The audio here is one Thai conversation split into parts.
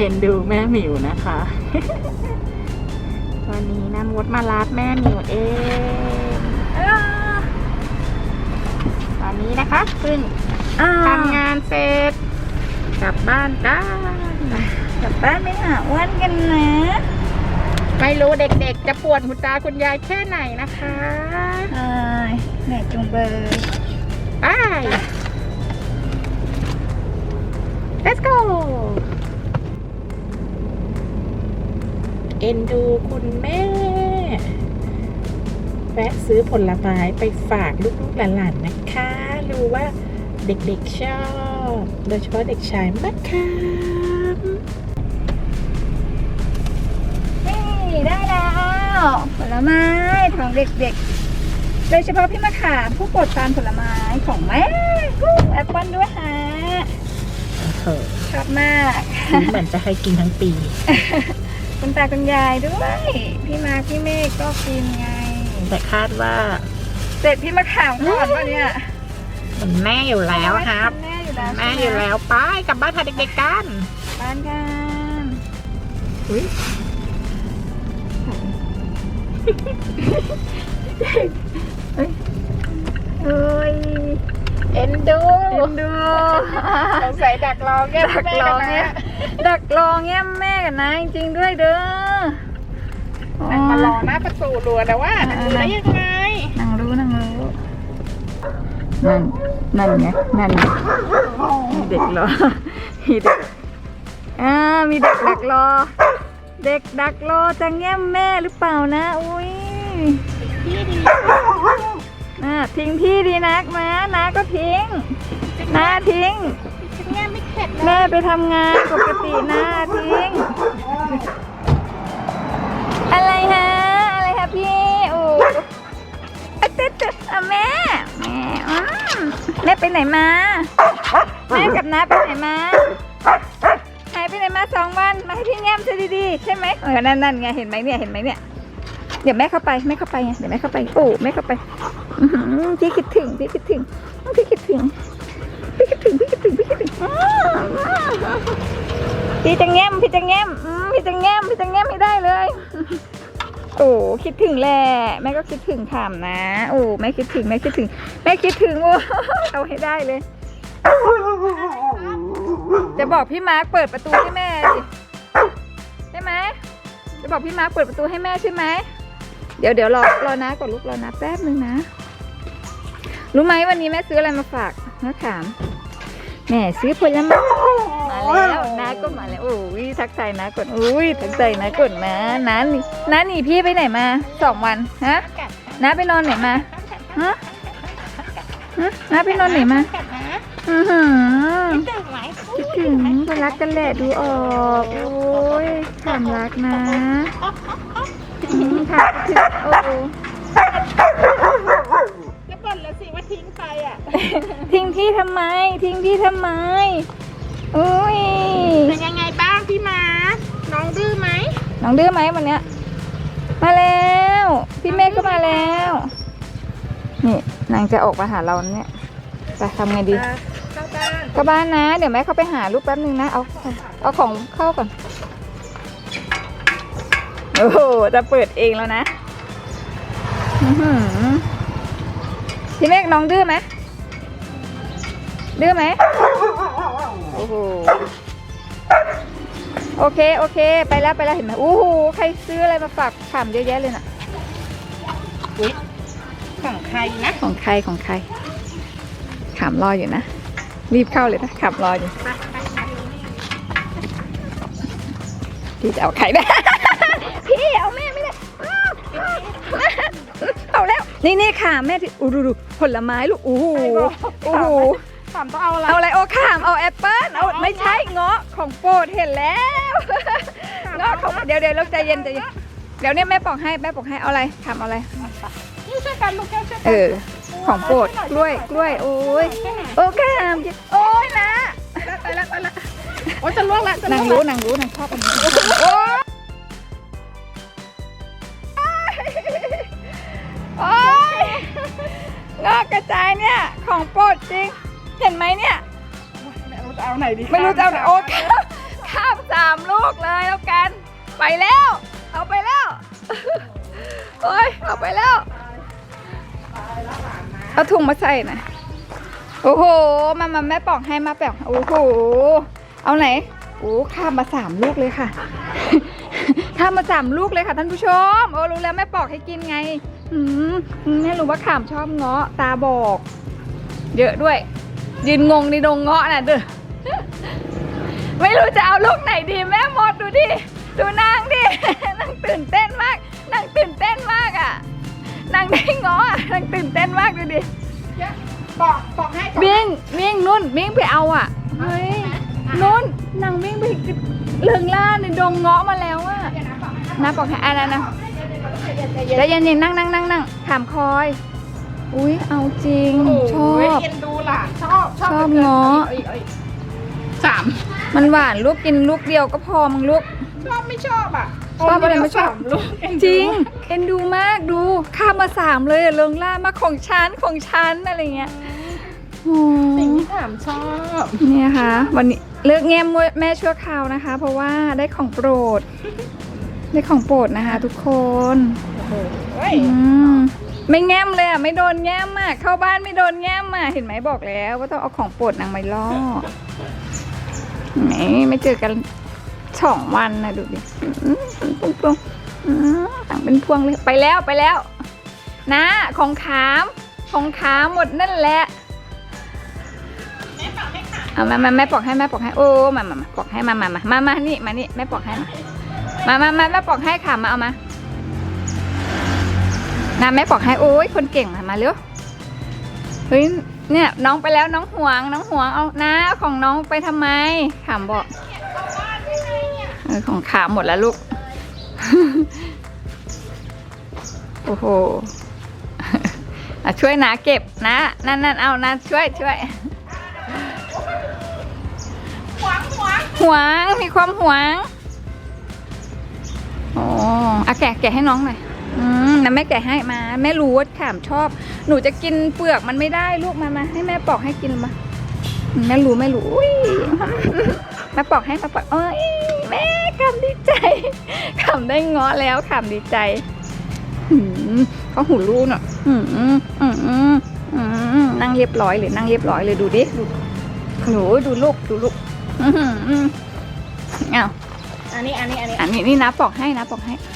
อ็นดูแม่หมิวนะคะ วันนี้น้ำมดมารับแม่หมิวเองอ้าตอนนี้นะคะเพิ่งทำงานเสร็จ กลับบ้านกันกลับบ้านไปหาอ้วนกันนะ ไม่รู้เด็กๆ จะปวดคุณตาคุณยายแค่ไหนนะคะเอ้ยเหนื่อยจุงเบยไป let's go เอ็นดูคุณแม่แวะซื้อผลไม้ไปฝากลูกๆหลานๆนะคะ รู้ว่าเด็กๆชอบ โดยเฉพาะเด็กชายมากค่ะนี่ได้แล้วผลไม้ของเด็กๆ โดยเฉพาะพี่มะขามผู้โปรดปรานผลไม้ของแม่กุ้งแอปเปิ้ลด้วยฮะเออชอบมาก เหมือนจะให้กินทั้งปี คุณตาคุณยายด้วย พี่มาร์คพี่เมฆก็กินไง แต่คาดว่าเสร็จพี่มะขามก่อนวะเนี่ยเหมือนแม่อยู่แล้วครับ แม่อยู่แล้วแม่อยู่แล้วไปกลับบ้านพาเด็กๆกันบ้านกันอุ้ยเอ้ยเอ็น ดูเอ็นดูสงสัยดักรอแก้ดักรอเนี่ยดักรอเงี้ยแม่กันนะจริงๆด้วยเด้อนั่งมารอหน้าประตูรัวแต่ว่านั่งดูได้ยังไงนั่งรู้นั่งรู้นั่นนั่นไงนั่นไงมีเด็กรอมีเด็กอ่ามีเด็กดักรอ เด็กดักรอจะแง้มแม่หรือเปล่านะ อุ้ยพี่ดี น่าทิ้งพี่ดีนักนะนะก็ทิ้งนาทิ้งเนี่ยไม่เข็ดเลยแม่ไปทำงานปกตินะทิ้ง อะไรฮะ อะไรฮะพี่โอ้อะตึ๊ดตึ๊ดอะแม่แม่อืมแม่ไปไหนมา แม่กับน้าไปไหนมาหายไปไหนมาสองวันมาให้พี่แง้มซะดีๆใช่ไหมเออนั่นนั่นไงเห็นไหมเนี่ยเห็นไหมเนี่ยเดี๋ยวแม่เข้าไปแม่เข้าไปไงเดี๋ยวแม่เข้าไปโอ้แม่เข้าไปอื้อหือ พี่คิดถึงพี่คิดถึงพี่คิดถึงพี่คิดถึงพี่คิดถึงพี่คิดถึงพี่จะแง้มพี่จะแง้มอืมพี่จะแง้มพี่จะแง้มให้ได้เลยโอ้คิดถึงแหละแม่ก็คิดถึงถามนะโอ้แม่คิดถึงแม่คิดถึงแม่คิดถึงโอ้เอาให้ได้เลย จะบอกพี่มาร์คเปิดประตูให้แม่ดิใช่ไหมจะบอกพี่มาร์คเปิดประตูให้แม่ใช่ไหมเดี๋ยวเดี๋ยวรอรอนะก่อนลูกรอนะแป๊บนึงนะ รู้ไหมวันนี้แม่ซื้ออะไรมาฝากนะถาม แม่ซื้อผลไม้มาแล้วนะก็มาแล้วโอ้ยทักทายนะก่อนอุ้ยทักทายนะก่อนนะน้าหนีน้าหนีพี่ไปไหนมาสองวันฮะน้าไปนอนไหนมาฮะฮะน้าไปนอนไหนมากัดนะอือหือตึกไหมคิดถึงก็รักกันแหละดูออกโอ้ยความรักนะค่ะคิดถึงโอ้ ทิ้งพี่ทำไม ทิ้งพี่ทำไม อุ้ย เป็นยังไงบ้างพี่มาน้องดื้อไหมน้องดื้อไหมวันเนี้ย มาแล้ว พี่เมฆก็มาแล้ว นี่นางจะออกมาหาเราเนี่ยไปทำไงดี เข้าบ้านก็บ้านนะ เดี๋ยวแม่เข้าไปหาลูกแป๊บนึงนะ เอา เอาของเข้าก่อน โอ้โห จะเปิดเองแล้วนะ อื้อหือพี่เมฆน้องดื้อไหม ดื้อไหมโอ้โหโอเค โอเค ไปแล้วไปแล้วเห็นไหมโอ้โหใครซื้ออะไรมาฝากถามเยอะแยะเลยน่ะอุ๊ยของใครนะ ของใครของใครขามรออยู่นะ รีบเข้าเลยนะขามรออยู่ไปไปไปพี่จะเอาใครได้พี่เอาแม่ไม่ได้อ้าวเอาแล้ว นี่นี่ค่ะแม่ที่อู้ดูดูผลไม้ลูกโอ้โหโอ้โห ถามต้องเอาอะไร เอาอะไรโอ้ขามเอาแอปเปิ้ลเอาไม่ใช่เงาะของโปรดเห็นแล้วเงาะของเดี๋ยวเดี๋ยวเราใจเย็นใจเย็นเดี๋ยวเนี่ยแม่ปอกให้แม่ปอกให้เอาอะไรขามเอาอะไร นี่ช่วยกันลูกแก้วช่วยกัเออ ของโปรดกล้วยกล้วยโอ้ยโอ้ขามโอ้ยนะไปแล้วไปแล้วโอ้ยจะล่วงแล้วจะนาล่งวงรู้แล้วนางรู้นางชอบอันนี้โอ้ยโอ้ยงอกกระจายเนี่ยของโปรดจริงเห็น ไหมเนี่ย ไม่รู้จะเอาไหนดีไม่รู้จะเอาไหนโอ้ข้ามข้ามสสามลูกเลยแล้วกัน ไปแล้ว เอาไปแล้วโอ้ยเอาไปแล้ว เอาถุงมาใส่หน่อยโอ้โห มามาแม่ปอกให้มาแปอกโอ้โห เอาไหน โอ้ข้ามมาสามลูกเลยค่ะ ข้ามมาสามลูกเลยค่ะท่านผู้ชม โอ้รู้แล้วแม่ปอกให้กินไง อืมแม่รู้ว่าขามชอบเงาะตาบอก เยอะด้วย ยืนงงในดงเงาะน่ะเด้อไม่รู้จะเอาลูกไหนดีแม่หมดดูดิดูนางดินางตื่นเต้นมากนางตื่นเต้นมากอะนางได้เงาะอะนางตื่นเต้นมากดูดิปอกปอกให้วิ่งวิ่งนุ่นวิ่งไปเอาอะเฮ้ยนุ่นนางวิ่งไปเลืองล่าในดงเงาะมาแล้วอะนะบอกให้อันนั้นนะแล้วยันนี่นั่งนั่งนั่งนั่งถามคอย อุ้ยเอาจริง ชอบ เอ็นดูหลานชอบชอบเงาะอ้ยอ้ยสามมันหวานลูกกินลูกเดียวก็พอมึงลูก ชอบไม่ชอบอะชอบอะไรไม่ชอบสาลูกเอ็นดูจริง เอ็นดูมากดูข้ามมาสามเลยอะเลิงล่ามาของฉันของฉันอะไรเงี้ยโอ้สิ่งที่ถามชอบเนี่ยค่ะ วันนี้เลิกแง้มแม่ชั่วคราวนะคะ เพราะว่าได้ของโปรด ได้ของโปรดนะคะ ทุกคนเฮ้ยอืม ไม่แง้มเลยอะไม่โดนแง้มอะเข้าบ้านไม่โดนแง้มอะเห็นไหมบอกแล้วว่าต้องเอาของโปรดนางไปล่อไหนไม่เจอกันสองวันนะดูดิอืมปุ้งปุ้งอืมต่างเป็นพวงเลยไปแล้วไปแล้ว นะ ของขามของขามหมดนั่นแหละเอามามาแม่ปอกให้แม่ปอกให้โอ้มามามาปอกให้มามามามามานี่มานี่แม่ปอกให้มามามามาแม่ปอกให้ค่ะมาเอามา นะแม่บอกให้โอ้ยคนเก่งมาเร็วเฮ้ยเนี่ยน้องไปแล้วน้องห่วงน้องห่วงเอานะเอาของน้องไปทำไมขามบอกเออของขามหมดแล้วลูก โอ้โหอะช่วยนะเก็บนะนั่นนั่นเอานะช่วยช่วยหวงหวงหวงมีความหวงโอ้อะแกะแกะให้น้องหน่อย อืมนะแม่แกะให้มา แม่รู้ว่าถามชอบ หนูจะกินเปลือกมันไม่ได้ลูกมามาให้แม่ปอกให้กินมาอืมแม่รู้แม่รู้อุ้ยแม่ปอกให้มาปอกเอ้ยแม่ขำดีใจขำได้เงาะแล้วขำดีใจหืมเขาหูรูเนาะอืมอืมอืมอืมอืมนั่งเรียบร้อยเลยนั่งเรียบร้อยเลยดูดิดูโหดูลูกดูลูกอืมอืมอ้าวอันนี้อันนี้อันนี้อันนี้นี่นะปอกให้นะปอกให้อะ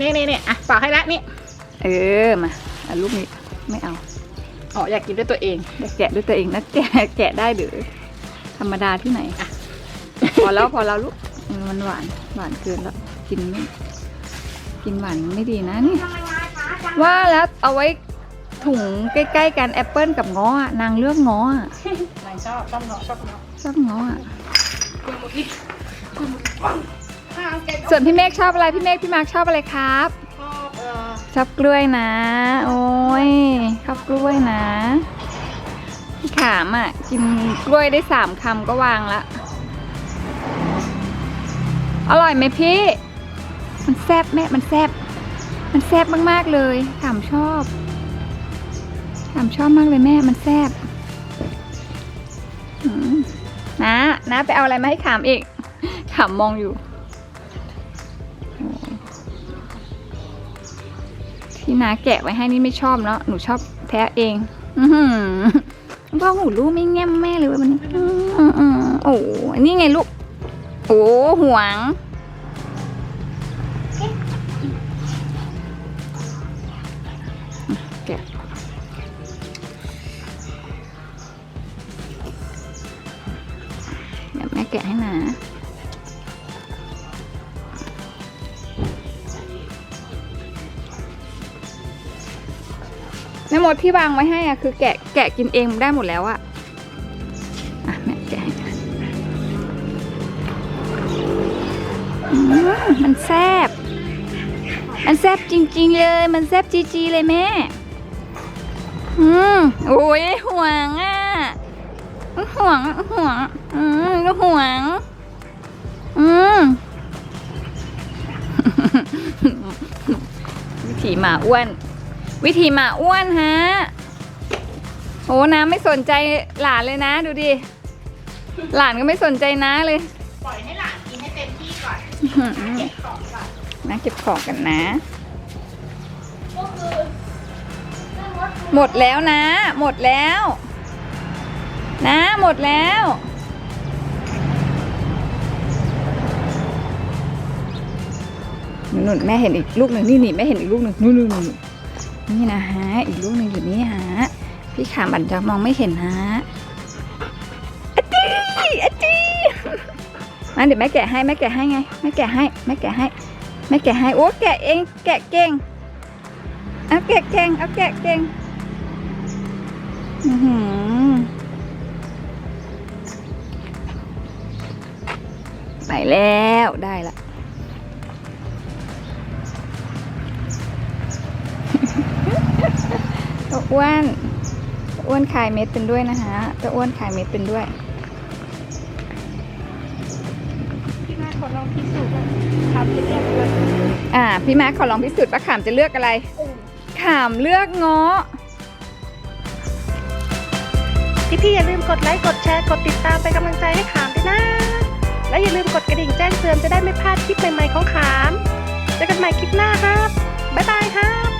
นี่นี่นี่อะปอกให้แล้วนี่ เออ มาเอาลูกนี้ไม่เอา อ๋อ อยากกินด้วยตัวเอง อยากแกะด้วยตัวเองนะแกะแกะได้หรือ ธรรมดาที่ไหนอะพอแล้วพอแล้วลูกเออมันหวานหวานเกินแล้ว กินไม่กินหวานไม่ดีนะนี่ว่าแล้วเอาไว้ถุงใกล้ๆกันแอปเปิลกับง้ออะนางเลือกง้ออะนายชอบชอบเนาะชอบเนาะชอบง้ออะ คุณมุกี้คุณมุกี้ปังห้างเก็บส่วนพี่เมฆชอบอะไรพี่เมฆพี่มาร์คชอบอะไรครับ ชอบเอ่อชอบกล้วยนะ โอ้ยชอบกล้วยนะพี่ขามอะกินกล้วยได้สามคำก็วางละ อร่อยไหมพี่ มันแซบแม่มันแซบมันแซบมากๆเลยขามชอบขามชอบมากเลยแม่มันแซบอืมนะนะไปเอาอะไรมาให้ขามอีกขามมองอยู่ ที่นาแกะไว้ให้นี่ไม่ชอบเนาะหนูชอบแท้เอง อืพ่อหูลูกไม่แง้มแม่เลยวันนี้อืมอืมโอ้นี่ไงลูก โอ้ห่วง แกะเดี๋ยวแม่แกะให้นะ แม่มดที่วางไว้ให้อะคือแกะแกะกินเองได้หมดแล้วอะอะแม่แกะให้มันแซบมันแซบจริง ๆ เลย มันแซบจีจีเลยแม่ อืมโอ้ยห่วงอะห่วงห่วง อืมห่วง อืมวิถีหมาอ้วน วิธีหมาอ้วนฮะ โอ้น้ำไม่สนใจหลานเลยนะ ดูดิ หลานก็ไม่สนใจนะเลย ปล่อยให้หลานกินให้เต็มที่ก่อนอื้อหือเก็บของก่อนนะเก็บของกันนะหมดแล้วนะ หมดแล้ว นะ หมดแล้วนุ่นๆแม่เห็นอีกลูกหนึ่งนี่นี่แม่เห็นอีกลูกหนึ่งนู่นนู่น นี่นะฮะ อีกลูกหนึ่งอยู่นี่ฮะ พี่ขาบันจะมองไม่เห็นฮะอจีอจีมาเดี๋ยวแม่แกะให้แม่แกะให้ไงแม่แกะให้แม่แกะให้แม่แกะให้โอ้แกะเองแกะเก่งเอาแกะเก่งเอาแกะเก่งอือหือไปแล้วได้ละ ตัว อ้วนตัวอ้วนคายเม็ดเป็นด้วยนะคะตัวอ้วนคายเม็ดเป็นด้วยพี่มาขอลองพิสูจน์ว่าทำจะเรียกว่าอ่าพี่มาร์คขอลองพิสูจน์ว่าขามจะเลือกอะไร ขามเลือกเงาะพี่พี่ๆอย่าลืมกดไลค์กดแชร์กดติดตามเป็นกำลังใจให้ขามด้วยนะ และอย่าลืมกดกระดิ่งแจ้งเตือนจะได้ไม่พลาดคลิปใหม่ๆของขามเจอกันใหม่คลิปหน้าครับบ๊ายบายครับ